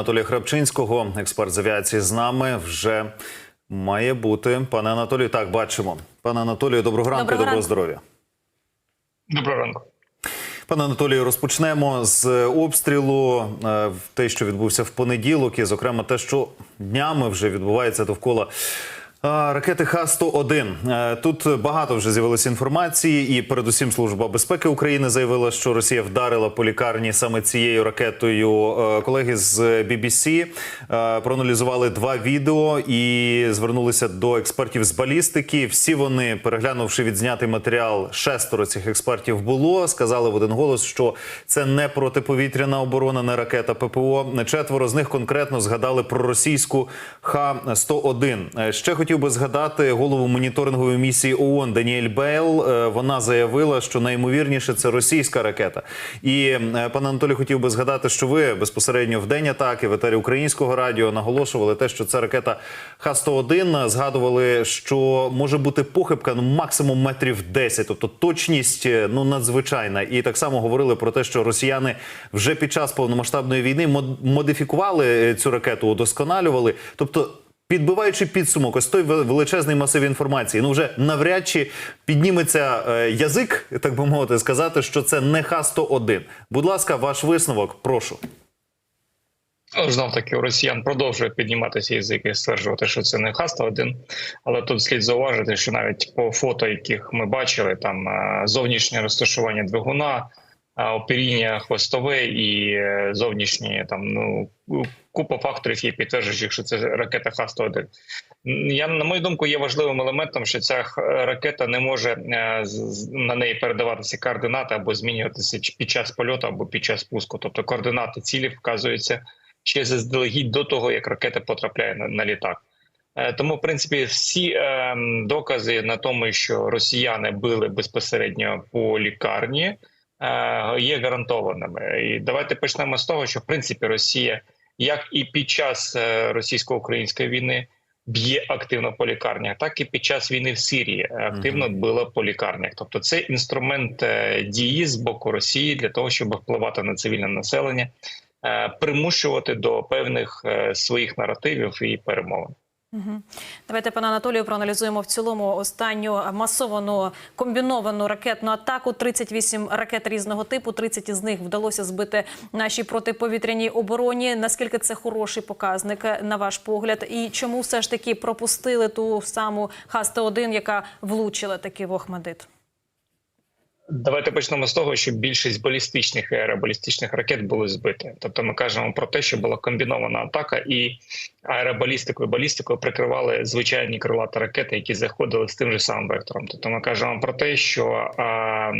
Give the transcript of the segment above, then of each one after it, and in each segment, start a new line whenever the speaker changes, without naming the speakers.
Анатолія Храпчинського, експерт з авіації, з нами вже має бути. Пане Анатолію, так бачимо. Пане Анатолію, доброго ранку,
Доброго
доброго здоров'я.
Доброго ранку.
Пане Анатолію, розпочнемо з обстрілу. е, в Те, що відбувся в понеділок, і зокрема те, що днями вже відбувається довкола. Ракети Х-101. Е, Тут багато вже з'явилося інформації, і передусім Служба безпеки України заявила, що Росія вдарила по лікарні саме цією ракетою. Е, Колеги з BBC е, проаналізували два відео і звернулися до експертів з балістики. Всі вони, переглянувши відзнятий матеріал, шестеро цих експертів було. Сказали в один голос, що це не протиповітряна оборона, не ракета ППО. Четверо з них конкретно згадали про російську Х-101. Е, Ще хотів би згадати голову моніторингової місії ООН Даніель Бейл. Е, Вона заявила, що найімовірніше це російська ракета. І е, пане Анатолій, хотів би згадати, що ви безпосередньо в день атаки в етері українського радіо наголошували те, що це ракета Х-101. Згадували, що може бути похибка ну максимум метрів 10, тобто точність е, ну надзвичайна. І так само говорили про те, що росіяни вже під час повномасштабної війни мод- модифікували цю ракету, удосконалювали. Тобто. Підбиваючи підсумок, ось той величезний масив інформації, ну вже навряд чи підніметься е, язик, так би мовити, сказати, що це не Х-101. Будь ласка, ваш висновок, прошу.
Знов таки у росіян продовжує підніматися язик і стверджувати, що це не Х-101. Але тут слід зауважити, що навіть по фото, яких ми бачили, там е, зовнішнє розташування двигуна, е, опіріння хвостове і е, зовнішні там ну купа факторів є підтверджуючих, що це ракета Х-101. Я на мою думку є важливим елементом, що ця ракета не може е, на неї передаватися координати або змінюватися під час польоту або під час пуску. Тобто координати цілі вказуються ще заздалегідь до того, як ракета потрапляє на, на літак. Е, Тому, в принципі, всі е, докази на тому, що росіяни били безпосередньо по лікарні, е, є гарантованими. І давайте почнемо з того, що в принципі Росія, як і під час е, російсько-української війни, б'є активно по лікарнях, так і під час війни в Сирії е, активно била по лікарнях. Тобто, це інструмент е, дії з боку Росії для того, щоб впливати на цивільне населення, е, примушувати до певних е, своїх наративів і перемовин.
Давайте, пане Анатолію, проаналізуємо в цілому останню масовану комбіновану ракетну атаку. 38 ракет різного типу. 30 із них вдалося збити нашій протиповітряній обороні. Наскільки це хороший показник, на ваш погляд? І чому все ж таки пропустили ту саму Х-101, яка влучила такий вохмадит? Охмадит?
Давайте почнемо з того, що більшість балістичних і аеробалістичних ракет були збиті. Тобто, ми кажемо про те, що була комбінована атака, і аеробалістикою балістикою прикривали звичайні крилаті ракети, які заходили з тим же самим вектором. Тобто, ми кажемо про те, що а,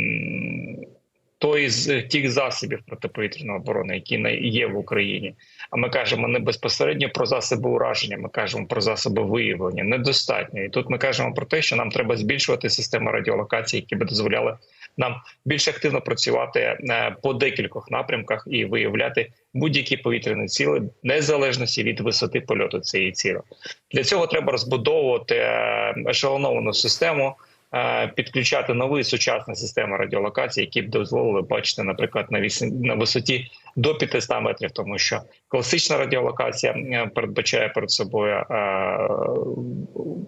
той з тих засобів протиповітряної оборони, які є в Україні. А ми кажемо не безпосередньо про засоби ураження, ми кажемо про засоби виявлення. Недостатньо. І тут ми кажемо про те, що нам треба збільшувати систему радіолокації, які би дозволяли нам більш активно працювати е, по декількох напрямках і виявляти будь-які повітряні ціли незалежності від висоти польоту цієї цілі. Для цього треба розбудовувати е, ешелоновану систему. е, Підключати нові сучасні системи радіолокації, які б дозволили бачити, наприклад, на віс- на висоті до 500 метрів, тому що класична радіолокація передбачає перед собою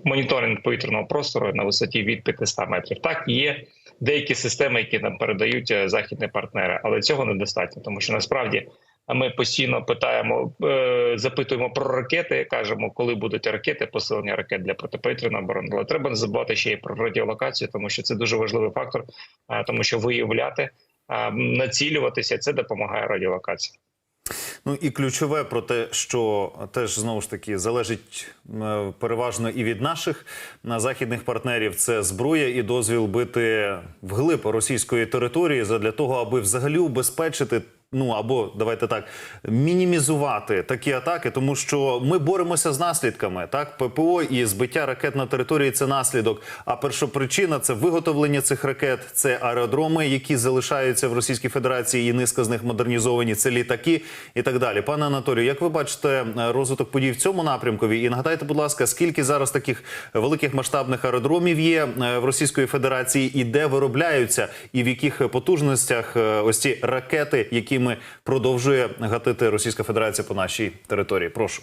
моніторинг повітряного простору на висоті від 500 метрів. Так є деякі системи, які нам передають е, західні партнери, але цього недостатньо, тому що насправді ми постійно питаємо, е, запитуємо про ракети, кажемо, коли будуть ракети, посилення ракет для протиповітряної оборони. Але треба не забувати ще й про радіолокацію, тому що це дуже важливий фактор, е, тому що виявляти, націлюватися це допомагає радіолокації.
Ну і ключове про те, що теж знову ж таки залежить е, переважно і від наших на західних партнерів. Це зброя і дозвіл бити вглиб російської території задля того, аби взагалі убезпечити. Ну або давайте так мінімізувати такі атаки, тому що ми боремося з наслідками. Так, ППО і збиття ракет на території це наслідок. А першопричина це виготовлення цих ракет, це аеродроми, які залишаються в Російській Федерації, і низка з них модернізовані. Це літаки і так далі. Пане Анатолію, як ви бачите е, розвиток подій в цьому напрямкові? І нагадайте, будь ласка, скільки зараз таких великих масштабних аеродромів є е, в Російської Федерації, і де виробляються, і в яких потужностях е, ось ці ракети, які якими продовжує гатити Російська Федерація по нашій території. Прошу.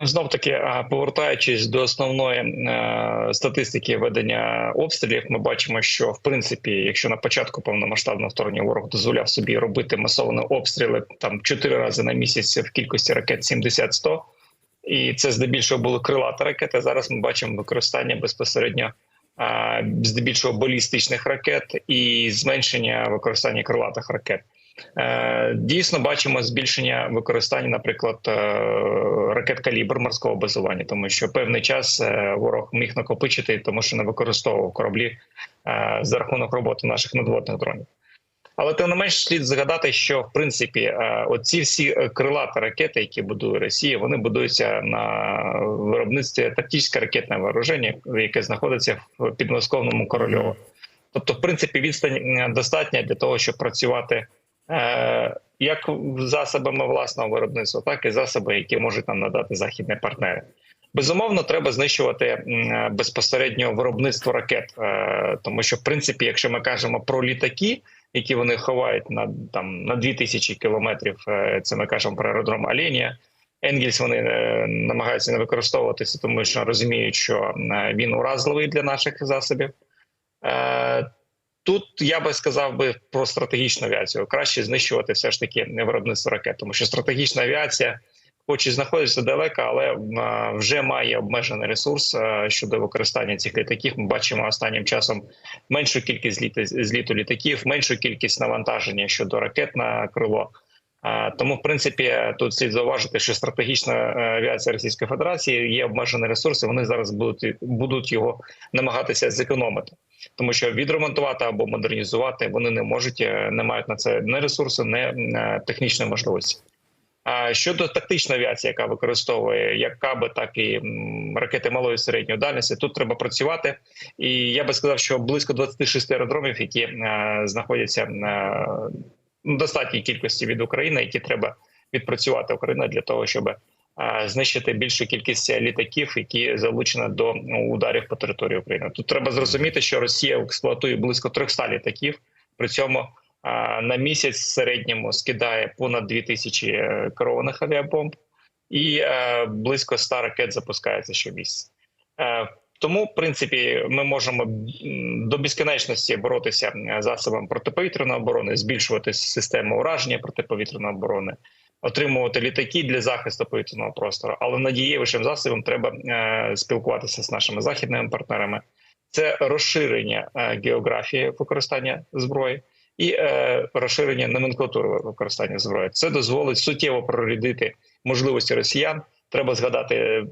Знов таки, повертаючись до основної е, статистики ведення обстрілів, ми бачимо, що в принципі, якщо на початку повномасштабного вторгнення ворог дозволяв собі робити масовані обстріли там чотири рази на місяць в кількості ракет 70-100, і це здебільшого були крилата ракети. Зараз ми бачимо використання безпосередньо е, здебільшого балістичних ракет і зменшення використання крилатих ракет. Е, Дійсно, бачимо збільшення використання, наприклад, е, ракет калібр морського базування, тому що певний час е, ворог міг накопичити, тому що не використовував кораблі за рахунок роботи наших надводних дронів. Але тим не менш слід згадати, що в принципі оці всі крилаті ракети, які будує Росія, вони будуються на виробництві тактичне ракетне вооруження, яке знаходиться в підмосковному корольово. Тобто, в принципі, відстань достатня для того, щоб працювати як засобами власного виробництва, так і засоби, які можуть нам надати західні партнери. Безумовно, треба знищувати безпосередньо виробництво ракет, е, тому що, в принципі, якщо ми кажемо про літаки, які вони ховають на там на 2000 кілометрів, е, це ми кажемо про аеродром Аленія. Енгельс вони е, намагаються не використовуватися, тому що розуміють, що е, він уразливий для наших засобів. Тут я би сказав би про стратегічну авіацію. Краще знищувати все ж таки виробництво ракет, тому що стратегічна авіація, хоч і знаходиться далеко, але е, вже має обмежений ресурс е, щодо використання цих літаків. Ми бачимо останнім часом меншу кількість зліту літаків, меншу кількість навантаження щодо ракет на крило. Тому, в принципі, тут слід зауважити, що стратегічна е, авіація Російської Федерації є обмежені ресурси. Вони зараз будуть будуть його намагатися зекономити, тому що відремонтувати або модернізувати вони не можуть, е, не мають на це ні ресурсу, ні е, технічної можливості. А щодо тактичної авіації, яка використовує як каби, так і ракети малої і середньої дальності, тут треба працювати. І я би сказав, що близько 26 аеродромів, які е, знаходяться в достатній кількості від України, які треба відпрацювати Україна для того, щоб е, знищити більшу кількість літаків, які залучені до ну, ударів по території України. Тут треба зрозуміти, що Росія експлуатує близько 300 літаків. При цьому на місяць в середньому скидає понад 2000 е, керованих авіабомб, і е, близько 100 ракет запускається щомісяця. Тому, в принципі, ми можемо до безкінечності боротися е, засобами протиповітряної оборони, збільшувати систему ураження протиповітряної оборони, отримувати літаки для захисту повітряного простору. Але надієвішим засобом треба е, спілкуватися з нашими західними партнерами. Це розширення е, географії використання зброї і розширення номенклатури використання зброї. Це дозволить суттєво прорядити можливості росіян. Треба згадати е,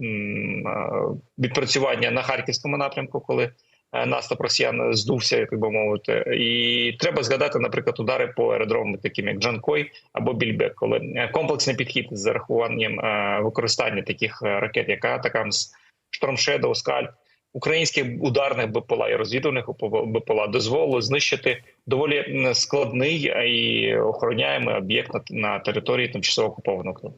відпрацювання на харківському напрямку, коли е, наступ росіян здувся, як би мовити, і треба згадати, наприклад, удари по аеродромам, таким як Джанкой або Більбек, коли е, комплексний підхід з зарахуванням використання таких ракет, як Атакамс, Шторм Шедоу, Скальп, українських ударних БПЛА і розвідувальних БПЛА дозволило знищити доволі складний і охороняємий об'єкт на території тимчасово окупованого Криму.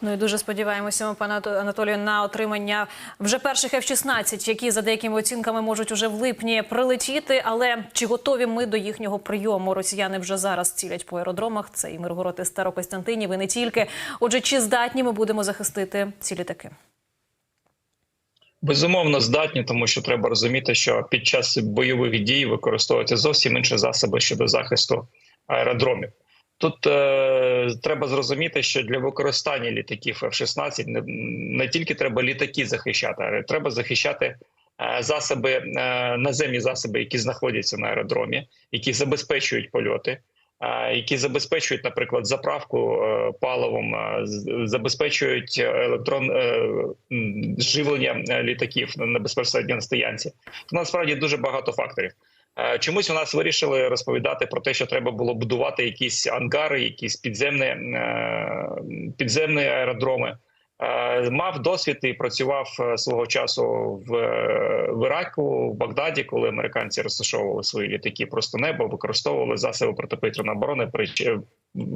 Ну і дуже сподіваємося, ми, пане Анатолію, на отримання вже перших F-16, які за деякими оцінками можуть уже в липні прилетіти. Але чи готові ми до їхнього прийому? Росіяни вже зараз цілять по аеродромах. Це і Миргород, і Старокостянтинів, і не тільки. Отже, чи здатні ми будемо захистити ці літаки?
Безумовно, здатні, тому що треба розуміти, що під час бойових дій використовуються зовсім інші засоби щодо захисту аеродромів. Тут е, треба зрозуміти, що для використання літаків F-16 не, не тільки треба літаки захищати, але треба захищати е, засоби, е, наземні засоби, які знаходяться на аеродромі, які забезпечують польоти, е, які забезпечують, наприклад, заправку е, паливом, е, забезпечують електрон е, живлення е, літаків на безпосередньо на стоянці. Насправді дуже багато факторів. Е, Чомусь у нас вирішили розповідати про те, що треба було будувати якісь ангари, якісь підземні, е, підземні аеродроми. Е, Мав досвід і працював свого часу в, в Іраку, в Багдаді, коли американці розташовували свої літаки просто небо, використовували засоби протиповітряної оборони при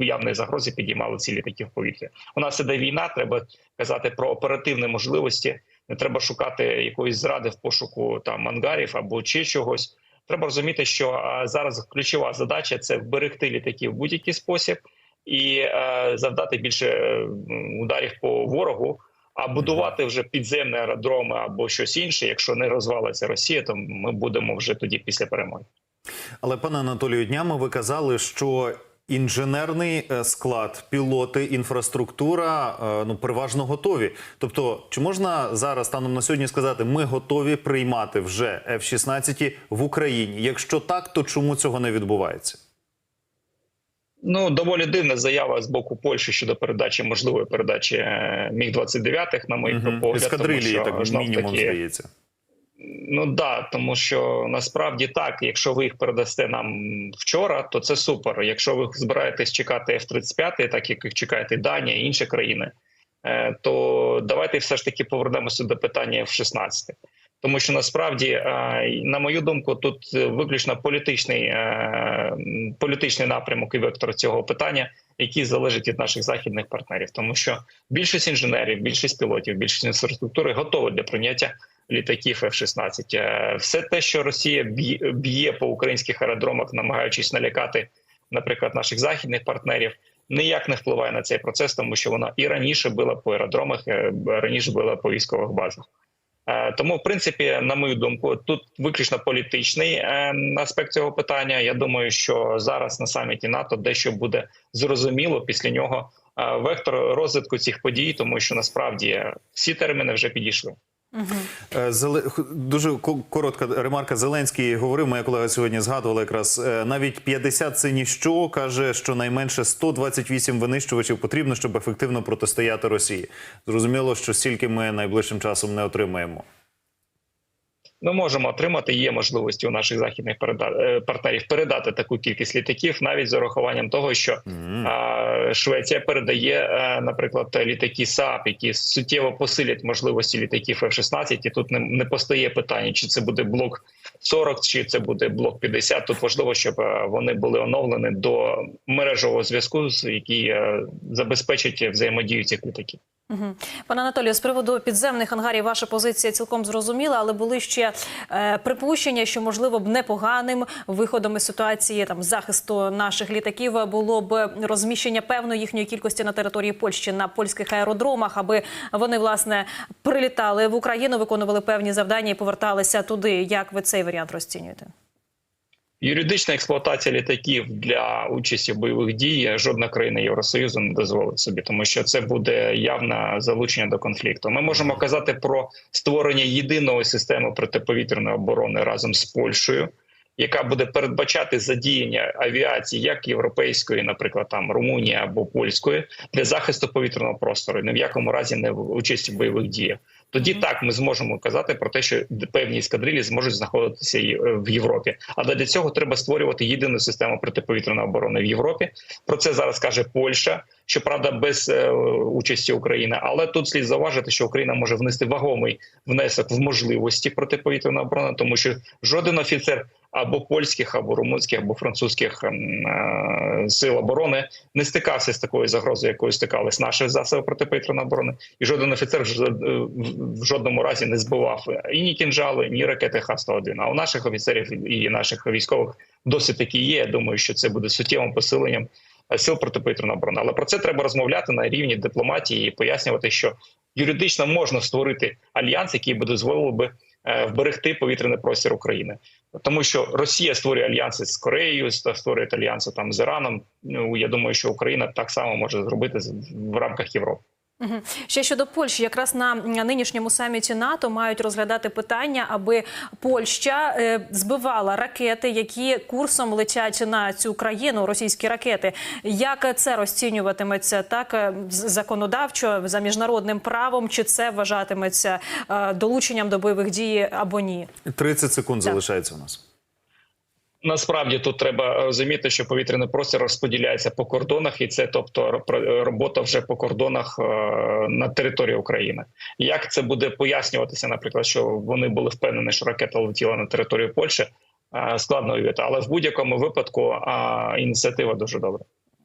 явній загрозі, підіймали ці літаки в повітря. У нас іде війна. Треба казати про оперативні можливості. Не треба шукати якоїсь зради в пошуку там ангарів або чи чогось. Треба розуміти, що зараз ключова задача це вберегти літаки в будь-який спосіб і е, завдати більше ударів по ворогу. А будувати вже підземні аеродроми або щось інше, якщо не розвалиться Росія, то ми будемо вже тоді після перемоги.
Але пане Анатолію, днями ви казали, що інженерний е, склад, пілоти, інфраструктура е, ну переважно готові. Тобто, чи можна зараз станом на сьогодні сказати, ми готові приймати вже F-16 в Україні? Якщо так, то чому цього не відбувається?
Ну доволі дивна заява з боку Польщі щодо передачі можливої передачі е, міг 29 на мій
Мгм.
погляд.
Ескадрилії, так мінімум
таки,
здається.
Ну да, тому що насправді так, якщо ви їх передасте нам вчора, то це супер. Якщо ви збираєтесь чекати F-35, так як їх чекаєте Данія і інші країни, е, то давайте все ж таки повернемося до питання F-16. Тому що насправді, е, на мою думку, тут виключно політичний, е, політичний напрямок і вектор цього питання, який залежить від наших західних партнерів, тому що більшість інженерів, більшість пілотів, більшість інфраструктури готові для прийняття літаків F-16. Е, Все те, що Росія б'є- по українських аеродромах, намагаючись налякати, наприклад, наших західних партнерів, ніяк не впливає на цей процес, тому що вона і раніше била по аеродромах, е, раніше била по військових базах. Е, Тому, в принципі, на мою думку, тут виключно політичний аспект цього питання. Я думаю, що зараз на саміті НАТО дещо буде зрозуміло після нього вектор розвитку цих подій, тому що насправді всі терміни вже підійшли.
Х- Дуже ко- коротка ремарка. Зеленський говорив, моя колега сьогодні згадувала якраз е, навіть 50 це ніщо, каже, що найменше 128 винищувачів потрібно, щоб ефективно протистояти Росії. Зрозуміло, що стільки ми найближчим часом не отримаємо.
Ми можемо отримати є можливості у наших західних е, партнерів передати таку кількість літаків, навіть з урахуванням того, що а, Швеція передає, е, наприклад, літаки САП, які суттєво посилять можливості літаків F-16, І тут не, не постає питання, чи це буде блок 40, чи це буде блок 50. Тут важливо, щоб е, вони були оновлені до мережового зв'язку, який забезпечить взаємодію цих літаків.
Пане Анатолію, з приводу підземних ангарів ваша позиція цілком зрозуміла, але були ще е, припущення, що можливо б непоганим виходом із ситуації там захисту наших літаків було б розміщення певної їхньої кількості на території Польщі на польських аеродромах, аби вони власне прилітали в Україну, виконували певні завдання і поверталися туди. Як ви цей варіант розцінюєте?
Юридична експлуатація літаків для участі в бойових дій жодна країна Євросоюзу не дозволить собі, тому що це буде явне залучення до конфлікту. Ми можемо казати про створення єдиної системи протиповітряної оборони разом з Польщею, яка буде передбачати задіяння авіації, як європейської, наприклад, там Румунії або польської, для захисту повітряного простору, ні в якому разі не в участі в бойових діях. Тоді так ми зможемо казати про те, що певні ескадрилі зможуть знаходитися е, в Європі. Але для цього треба створювати єдину систему протиповітряної оборони в Європі. Про це зараз каже Польща, щоправда, без е, участі України. Але тут слід зауважити, що Україна може внести вагомий внесок в можливості протиповітряної оборони, тому що жоден офіцер або польських, або румунських, або французьких ем, е, сил оборони не стикався з такою загрозою, якою стикались наші засоби протиповітряної оборони, і жоден офіцер в ж- в- жодному разі не збивав і ні кінжали, ні ракети Х-101. А у наших офіцерів і наших військових досить таки є. Я думаю, що це буде суттєвим посиленням е, сил протиповітряної оборони. Але про це треба розмовляти на рівні дипломатії і пояснювати, що юридично можна створити альянс, який би дозволив би е, вберегти повітряний простір України. Тому що Росія створює альянси з Кореєю, створює альянси там з Іраном. Ну я думаю, що Україна так само може зробити в рамках Європи.
Ще щодо Польщі, якраз на нинішньому саміті НАТО мають розглядати питання, аби Польща е, збивала ракети, які курсом летять на цю країну, російські ракети. Як це розцінюватиметься так е, законодавчо за міжнародним правом? Чи це вважатиметься е, долученням до бойових дій або ні?
30 секунд залишається у нас.
Насправді тут треба розуміти, що повітряний простір розподіляється по кордонах, і це тобто ро- робота вже по кордонах е, на території України. Як це буде пояснюватися, наприклад, що вони були впевнені, що ракета летіла на територію Польщі, е, складно уявити. Але в будь-якому випадку е, ініціатива дуже добра.